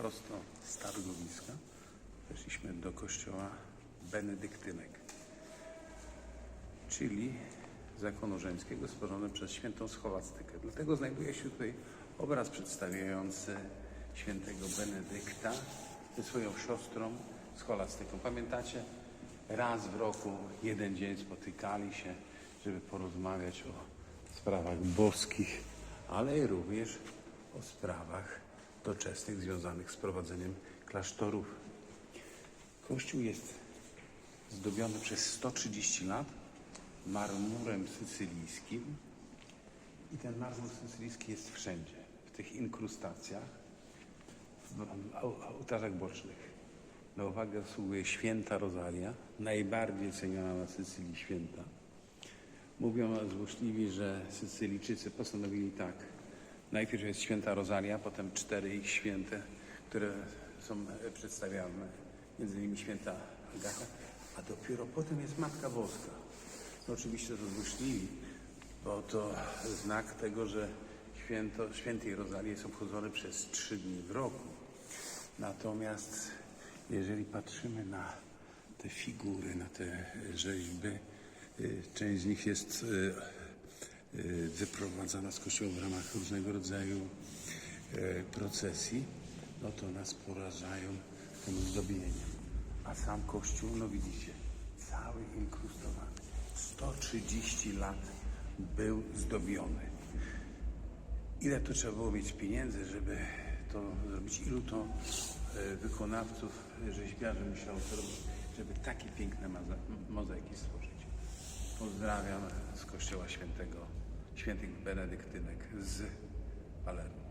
prosto z targowiska weszliśmy do kościoła benedyktynek, czyli zakonu żeńskiego stworzony przez świętą schołastykę. Dlatego znajduje się tutaj obraz przedstawiający świętego Benedykta ze swoją siostrą scholastyką. Pamiętacie? Raz w roku, jeden dzień spotykali się, żeby porozmawiać o sprawach boskich, ale również o sprawach doczesnych związanych z prowadzeniem klasztorów. Kościół jest zdobiony przez 130 lat marmurem sycylijskim i ten marmur sycylijski jest wszędzie, w tych inkrustacjach, w ołtarzach bocznych. Na uwagę zasługuje święta Rozalia, najbardziej ceniona na Sycylii święta. Mówią złośliwi, że Sycylijczycy postanowili tak. Najpierw jest święta Rozalia, potem cztery ich święte, które są e, przedstawiane, między innymi święta Agata, a dopiero potem jest Matka Boska. No oczywiście to złośliwi, bo to znak tego, że święto, świętej Rozalii jest obchodzone przez trzy dni w roku. Natomiast jeżeli patrzymy na te figury, na te rzeźby, y, część z nich jest y, wyprowadzana z kościoła w ramach różnego rodzaju y, procesji, no to nas porażają tym zdobieniem. A sam kościół, no widzicie, cały inkrustowany. 130 lat był zdobiony. Ile to trzeba było mieć pieniędzy, żeby to zrobić? Ilu to e, wykonawców, rzeźbiarzy musiało to robić, żeby takie piękne moza- mozaiki stworzyć? Pozdrawiam z kościoła świętego, świętych benedyktynek z Palermo.